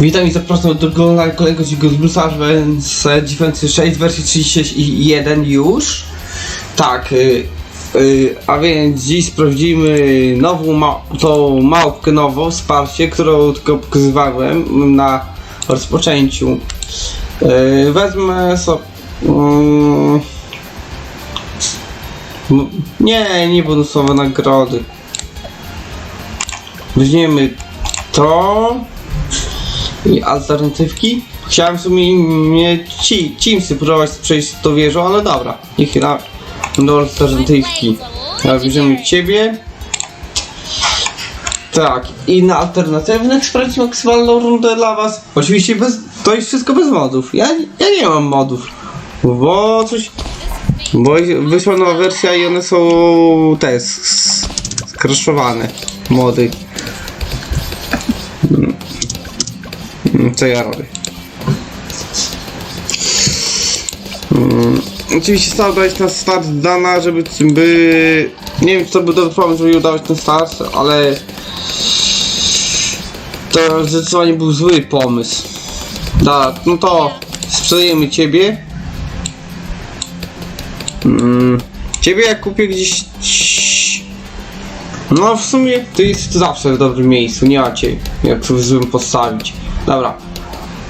Witam i zapraszam do kolejnego odcinka z Bluesa, więc e, Defense 6 wersji 31 już. Tak, y, y, a więc dziś sprawdzimy nową ma tą małpkę nową, wsparcie, którą tylko pokazywałem na rozpoczęciu. Y, wezmę sobie... Mm, m- nie, nie bonusowe nagrody. Weźmiemy to i alternatywki. Chciałem w sumie ci, Teamsy próbować przejść tą wieżą, ale dobra. Niech na do alternatywki. Ja bierzemy ciebie. Tak, i na alternatywnych sprawdź maksymalną rundę dla was. Oczywiście bez, to jest wszystko bez modów. Ja, ja nie mam modów. Bo coś. Bo wyszła nowa wersja i one są te skraszowane mody. Co ja robię? Mm, Oczywiście stał dać na start dana, żeby, by... Nie wiem, to był dobry pomysł, żeby udawać ten start, ale... To zdecydowanie był zły pomysł. Da, no to sprzedajemy ciebie. Mm, ciebie jak kupię gdzieś... No w sumie to jest zawsze w dobrym miejscu, nie macie jak w złym postawić. Dobra.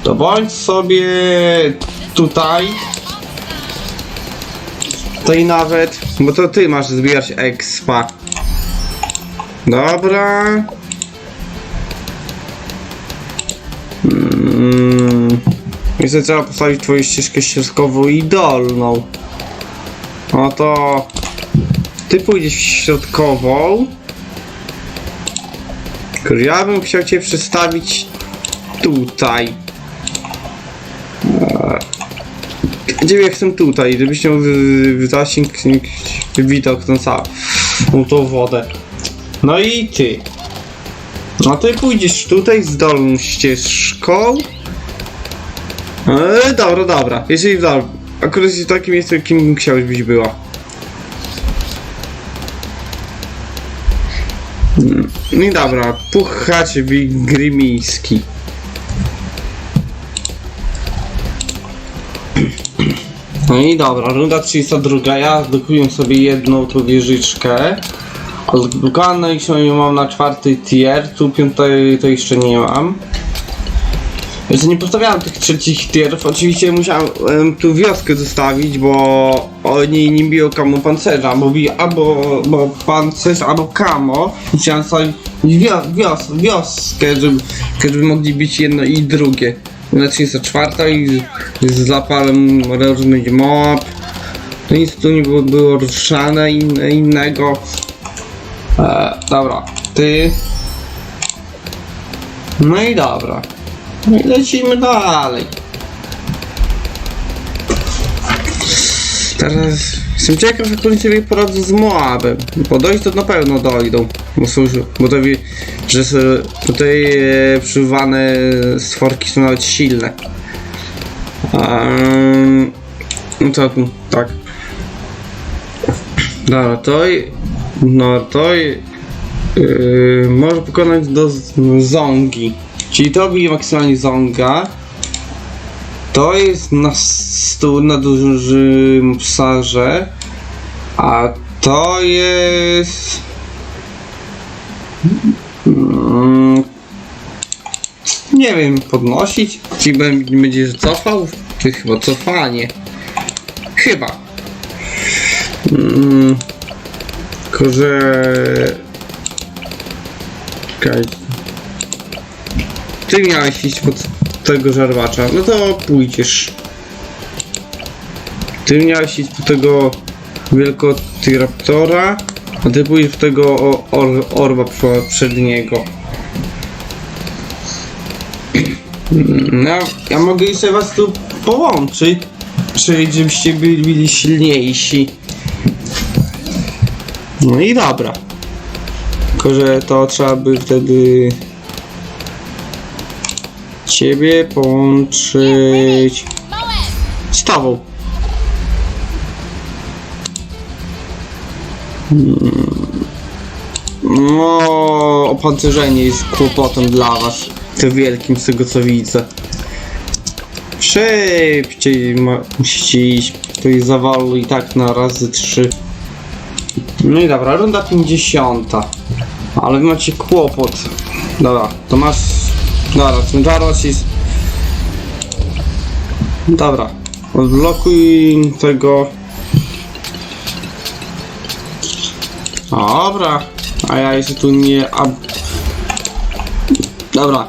To bądź sobie tutaj. Tutaj nawet, bo to ty masz zbierać expa. Dobra. Mm. I trzeba postawić twoją ścieżkę ścieżkową i dolną. No to ty pójdziesz w środkową. Ja bym chciał cię przestawić tutaj. Eee, Gdzie chcę tutaj, żebyś miał zasięg widok na całą tą wodę. No i ty. No ty pójdziesz tutaj z dolną ścieżką. Eee, dobra, dobra. Jeżeli dobra. Akurat jest w takim miejscu, jakim chciałeś być była. No i dobra, puchacz wigrymiński. No i dobra, runda 32. Ja zdokuję sobie jedną tą wieżyczkę. Odblokowane i się mam na czwarty tier. Tu piątej to jeszcze nie mam. Jeszcze nie postawiałem tych trzecich tierów. Oczywiście musiałem em, tu wioskę zostawić, bo oni nie biją kamo pancerza, bo albo bo pancerz, albo kamo. I Chciałem stawić wio, wios, wioskę, żeby, żeby mogli bić jedno i drugie. Na 34 i z, zapalem różnych mob. To nic tu nie było, było ruszane inne, innego. E, dobra, ty. No i dobra. No i lecimy dalej. Teraz jestem jak oni sobie poradzą z Moabem. Bo dojść to na pewno dojdą. Bo, są, bo to że tutaj e, przywane stworki są nawet silne. Um, no to tak. Dobra, to no to yy, może pokonać do zongi. Czyli to bije maksymalnie zonga. To jest na stół na dużym psarze. A to jest. Mm, nie wiem, podnosić? Czy będzie będziesz cofał? Czy chyba cofanie? Chyba. Mm, tylko, że... Czekaj. Ty miałeś iść pod tego żarwacza, no to pójdziesz. Ty miałeś iść po tego wielkotiraptora, a ty pójdziesz w tego or, orba prze- przedniego. No, ja mogę jeszcze was tu połączyć, czyli żebyście byli, byli silniejsi. No i dobra. Tylko, że to trzeba by wtedy ciebie połączyć z. Hmm. No, opancerzenie jest kłopotem dla was. To wielkim z tego co widzę. Szybciej musicie iść. To jest zawalu i tak na razy trzy. No i dobra, runda 50. Ale macie kłopot. Dobra, to masz. Dobra, ten jest. Dobra. Odblokuj tego. Dobra. A ja jeszcze tu nie. Dobra.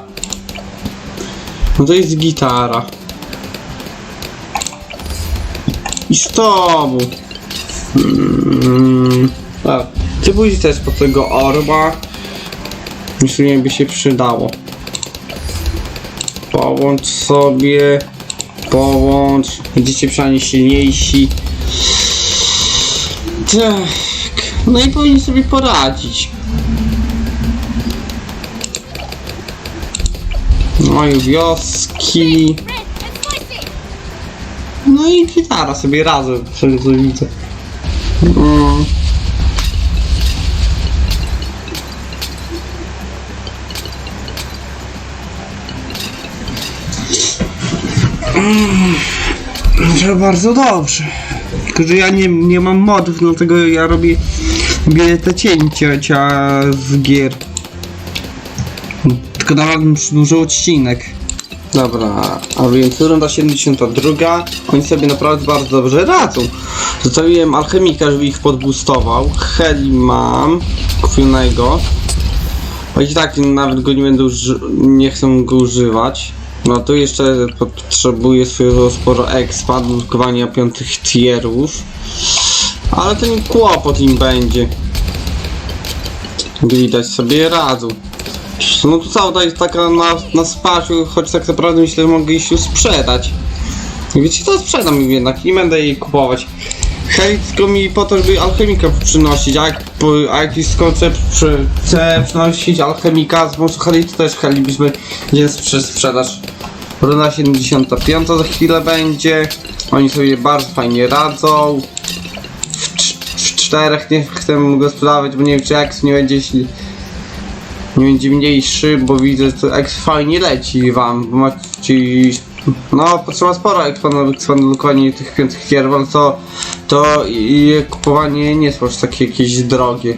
No to jest gitara. I z tobą. Mm, tak. Ty pójdziesz też po tego orba. Myślę, by się przydało. Połącz sobie. Połącz. Będziecie przynajmniej silniejsi. Tak. No i powinni sobie poradzić. No i wioski. No i gitara sobie razem, przecież widzę. Mm. Mm. Że bardzo dobrze. Tylko, że ja nie, nie mam modów, dlatego ja robię, robię te cięcia z gier. Tylko dałem dużo odcinek. Dobra, a więc runda 72. Oni sobie naprawdę bardzo dobrze radzą. Zostawiłem alchemika, żeby ich podbustował. Heli mam kupionego. Choć tak nawet go nie będę nie chcę go używać. No tu jeszcze potrzebuję swojego sporo expa do drukowania piątych tierów. Ale nie kłopot im będzie. Widać sobie radzą. No to cała jest taka na, na spasiu, choć tak naprawdę myślę, że mogę iść już sprzedać. I Wiecie co, sprzedam jednak, nie będę jej kupować. Hej, tylko mi po to, żeby alchemika przynosić, a jak, po, a jak skończę przy, chcę przynosić alchemika, z heli, to też heli byśmy nie sprze sprzedaż. Runa 75 za chwilę będzie, oni sobie bardzo fajnie radzą. W, w czterech nie chcę go sprzedawać, bo nie wiem czy jak nie będzie, nie będzie mniejszy, bo widzę, że X fajnie leci wam, bo macie no, potrzeba sporo ekspandowania tych piątych gier, ale to, to i kupowanie nie jest aż takie jakieś drogie.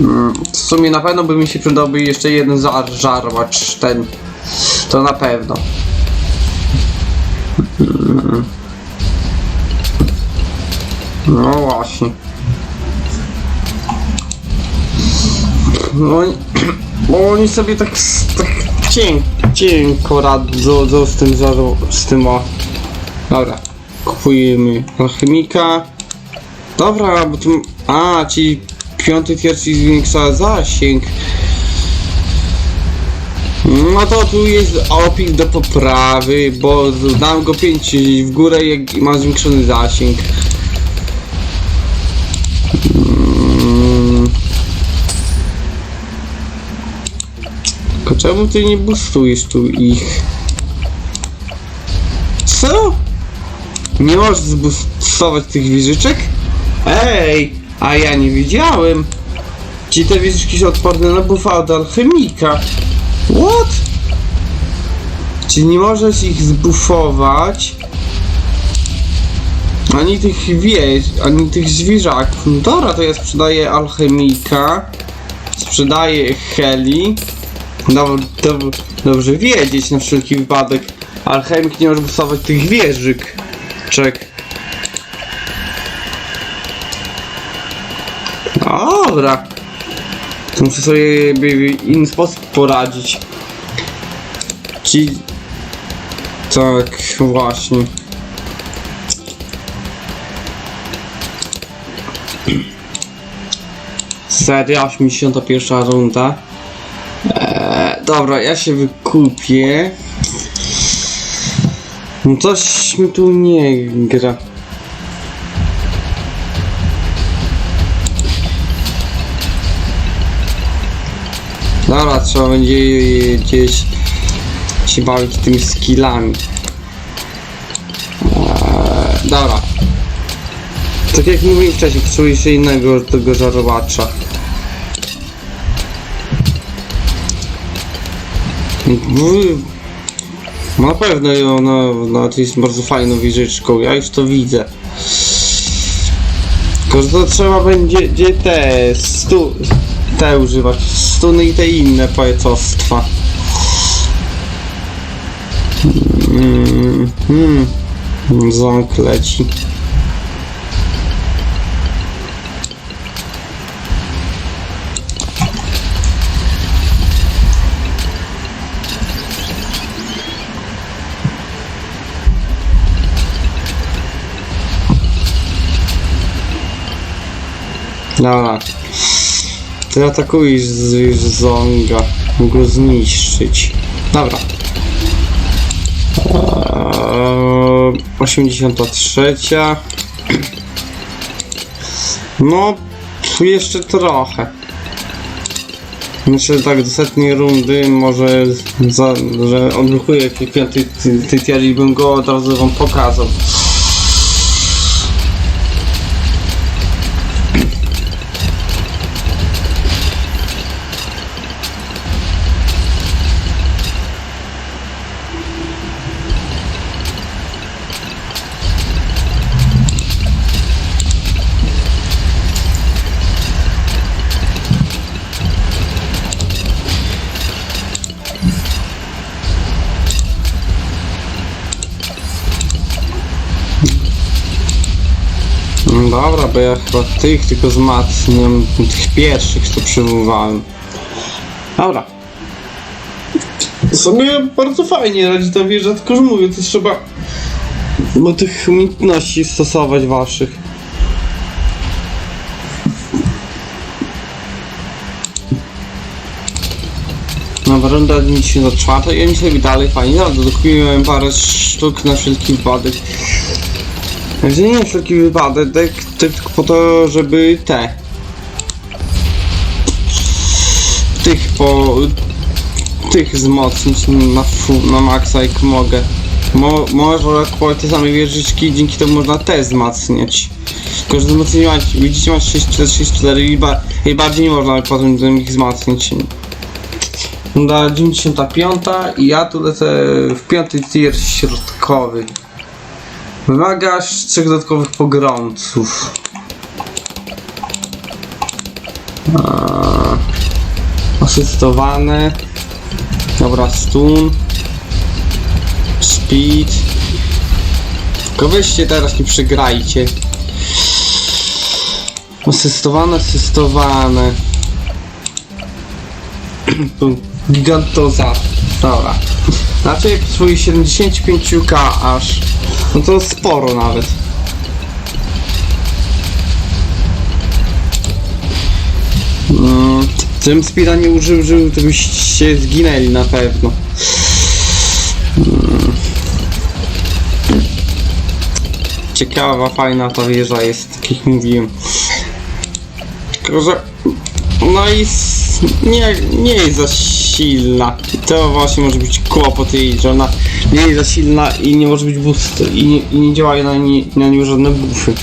Mm, W sumie na pewno by mi się przydałby jeszcze jeden żar, żarłacz ten. To na pewno. No właśnie. No, oni- sobie tak, tak cienko, cienko radzą z tym, z tym o. Dobra, kupujemy alchemika. Dobra, bo tu, a, ci piąty tier zwiększa zasięg. No to tu jest opis do poprawy, bo dam go 5 w górę jak ma zwiększony zasięg. Mm. Tylko czemu ty nie boostujesz tu ich? Co? Nie możesz zboostować tych wieżyczek? Ej, a ja nie wiedziałem. Ci te wieżyczki są odporne na buffa od alchemika. What? Czyli nie możesz ich zbufować ani tych wież, ani tych zwierzaków. No dobra, to ja sprzedaję alchemika, sprzedaję heli. Dob dob dobrze wiedzieć na wszelki wypadek. Alchemik nie może bustować tych wieżyk. Czek. Dobra. Muszę sobie w inny sposób poradzić. Ci... Tak, właśnie. Seria 81 runda. Eee, dobra, ja się wykupię. No coś mi tu nie gra. Dobra, trzeba będzie gdzieś się bawić tymi skillami. Eee, dobra. Tak jak mówiłem wcześniej, potrzebuję jeszcze innego tego żarowacza. Na pewno ona, ona jest bardzo fajną wieżyczką, ja już to widzę. Tylko, to trzeba będzie gdzie te stu, te używać, stuny i te inne poecostwa. Mm, mm. Ząk leci. Dobra. Ty atakujesz z, zonga. Mógł go zniszczyć. Dobra. Eee, 83. No, tu jeszcze trochę. Myślę, że tak do setnej rundy może, za, że odblokuję ty tier i bym go od razu wam pokazał. No Dobra, bo ja chyba tych tylko wzmacniam, tych pierwszych, co przywoływałem. Dobra. Sobie bardzo fajnie radzi ta wieża, tylko że mówię, to trzeba do tych umiejętności stosować waszych. Dobra, runda 94 i oni sobie dalej fajnie, no, dokupiłem parę sztuk na wszelki wypadek. Także nie taki wypadek, tylko po to, żeby te. Tych po. Tych wzmocnić na, fu, na maksa jak mogę. Mo, może akurat te same wieżyczki, dzięki temu można te wzmacniać. Tylko, że wzmocnienie widzicie, masz 6, 4, 6, 4 i, ba, i bardziej nie można potem ich wzmacniać. Runda 95 i ja tu lecę w piąty tier środkowy. Wymagasz trzech dodatkowych pogromców. Eee, Asystowany. Dobra, stun. Speed. Tylko weźcie teraz nie przegrajcie. Asystowane, asystowane. Gigantoza. Dobra. Znaczy swoich 75k aż. No to sporo nawet. Mm, Gdybym speeda nie użył, żył, to byście zginęli na pewno. Mm. Ciekawa, fajna ta wieża jest, tak jak mówiłem. Tylko, że... No i... Nie, nie jest za silna. I to właśnie może być kłopot jej, że ona nie jest za silna i nie może być boost i nie, i nie działają na, nie, na nią żadne buffy.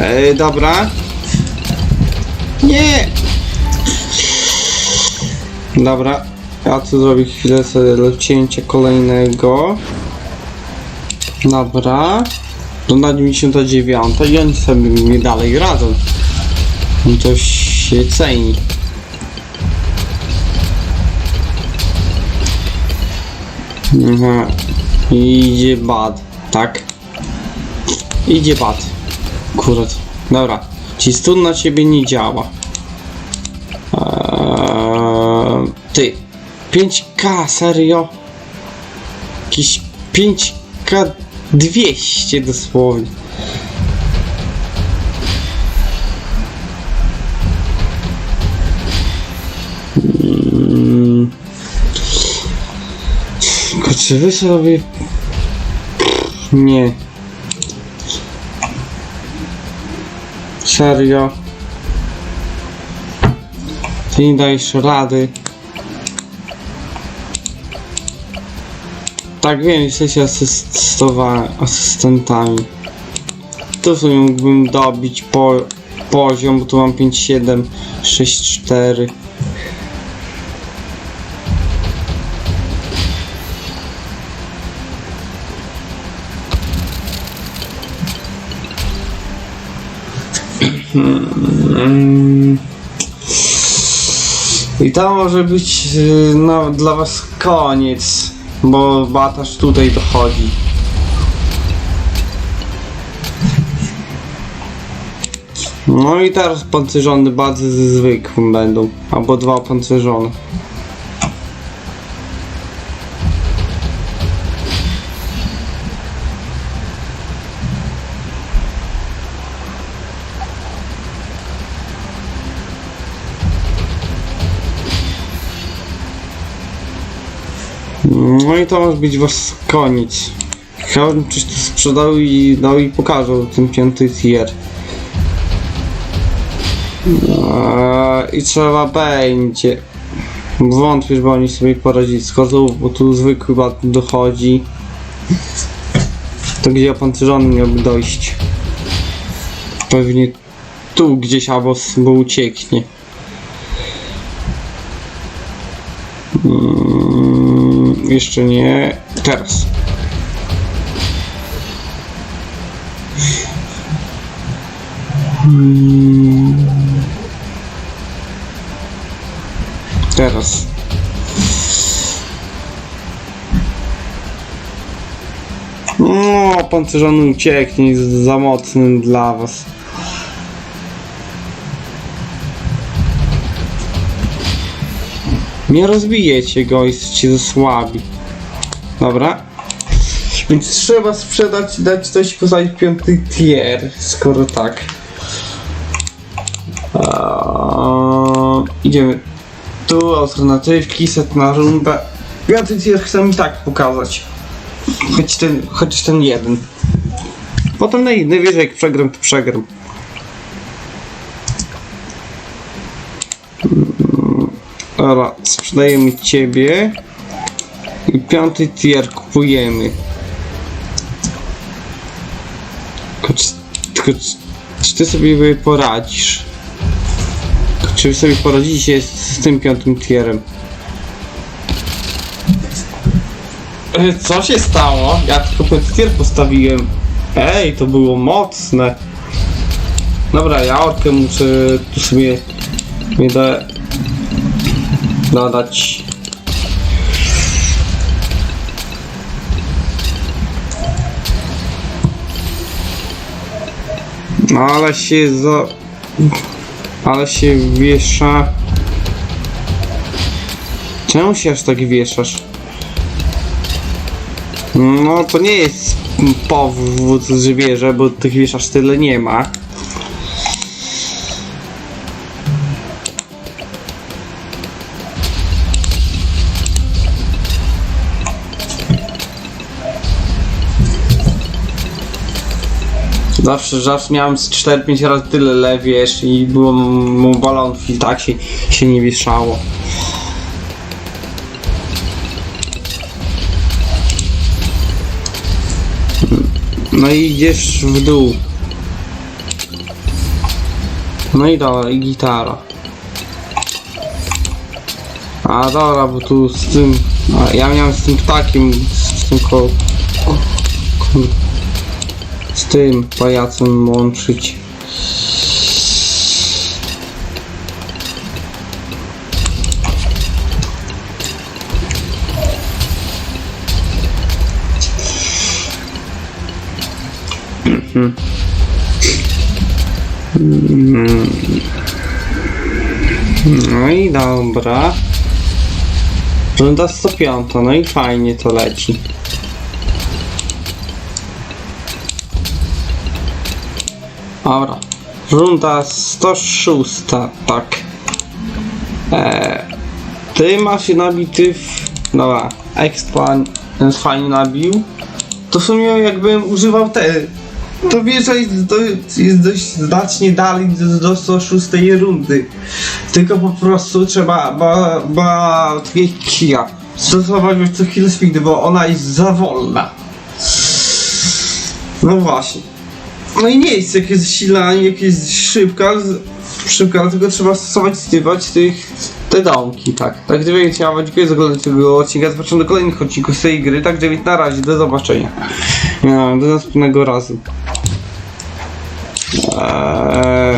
Ej, dobra. Nie! Dobra, ja tu zrobię chwilę sobie lecięcia kolejnego. Dobra. Do na 99 i oni sobie mnie dalej radzą. No to się ceni. Aha. Idzie bad, tak? Idzie bad. Akurat. Dobra. Ci stun na ciebie nie działa. Eee, ty. 5k, serio? Jakieś 5k 200 dosłownie. Czy wy sobie... Nie. Serio? Ty nie dajesz rady. Tak wiem, jesteście asystentami. Tu sobie mógłbym dobić po poziom, bo tu mam 5, 7, 6, 4. I to może być no, dla was koniec, bo bataż tutaj dochodzi. No i teraz pancerzone bazy ze zwykłym będą, albo dwa pancerzone. No i to może być was koniec. Chciałbym coś tu sprzedał i dał i pokazał ten piąty tier. Eee, I trzeba będzie. Wątpię, żeby oni sobie poradzili z kozłów, bo tu zwykły bat dochodzi. To gdzie opancerzony miałby dojść? Pewnie tu gdzieś albo bo ucieknie. Mm, jeszcze nie. Teraz. Mm. Teraz. No, pancerzony ucieknie, jest za mocny dla was. Nie rozbijecie go, jesteście za słabi. Dobra. Więc trzeba sprzedać i dać coś postawić piąty tier, skoro tak. Eee, idziemy tu, alternatywki, setna runda. Piąty tier chcę mi tak pokazać. Choć ten, choć ten jeden. Potem naj, najwyżej jak przegram, to przegram. Mm, Dobra, sprzedajemy ciebie. I piąty tier kupujemy. Tylko czy, tylko czy, czy ty sobie poradzisz? Czy wy sobie poradzicie z, z tym piątym tierem? E, Co się stało? Ja tylko piąty tier postawiłem. Ej, to było mocne. Dobra, ja orkę muszę tu sobie nie da, dodać. No ale się za... Ale się wiesza... Czemu się aż tak wieszasz? No to nie jest powód, że wierzę, bo tych wieszasz tyle nie ma. Zawsze, zawsze miałem z 4-5 razy tyle lewiesz i było mu balonów i tak się, się nie wieszało. No i idziesz w dół. No i i gitara. A dobra, bo tu z tym... A, ja miałem z tym ptakiem, z, z tym ko... ko- ko- z tym pajacem łączyć. No i dobra. Runda 105, no i fajnie to leci. Dobra. Runda 106, tak. Eee, ty masz się nabity w... Dobra, expa ten fajnie nabił. To w sumie jakbym używał te... To wiesz, że jest, to jest dość znacznie dalej do, do 106 rundy. Tylko po prostu trzeba, ba, ba, takie kija. Stosować co chwilę speedy, bo ona jest za wolna. No właśnie. No i nie jest jak jest silna, jak jest szybka, szybka, tylko trzeba stosować, stywać tych, te domki, tak. Tak, gdy więc ja wam dziękuję za oglądanie tego odcinka, zapraszam do kolejnych odcinków z tej gry, tak, więc na razie, do zobaczenia. No, do następnego razu. Eee...